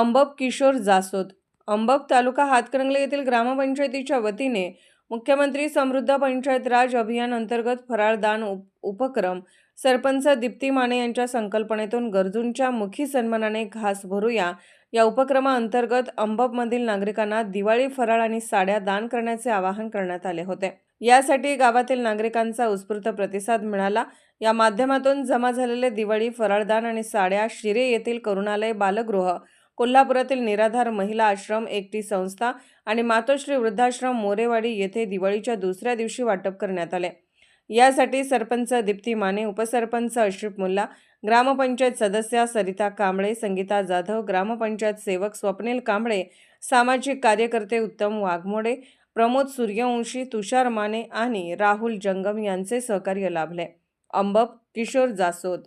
अंबब किशोर जासोद. अंबब तालुका हातकणंगले येथील ग्रामपंचायतीच्या वतीने मुख्यमंत्री समृद्ध पंचायत राज अभियान अंतर्गत फराळ दान उप उपक्रम सरपंच दीप्ती माने यांच्या संकल्पनेतून गरजूंच्या मुखी सन्मानाने घास भरूया. या उपक्रमाअंतर्गत अंबबमधील नागरिकांना दिवाळी फराळ आणि साड्या दान करण्याचे आवाहन करण्यात आले होते. यासाठी गावातील नागरिकांचा उत्स्फूर्त प्रतिसाद मिळाला. या माध्यमातून जमा झालेले दिवाळी फराळदान आणि साड्या शिरे येथील करुणालय बालगृह कोल्हापुरातील निराधार महिला आश्रम एकटी संस्था आणि मातोश्री वृद्धाश्रम मोरेवाडी येथे दिवाळीच्या दुसऱ्या दिवशी वाटप करण्यात आले. यासाठी सरपंच दीप्ती माने उपसरपंच अशरफ मुल्ला ग्रामपंचायत सदस्या सरिता कांबळे संगीता जाधव ग्रामपंचायत सेवक स्वप्नील कांबळे सामाजिक कार्यकर्ते उत्तम वाघमोडे प्रमोद सूर्यवंशी तुषार माने आणि राहुल जंगम यांचे सहकार्य लाभले. अंबप किशोर जासोद.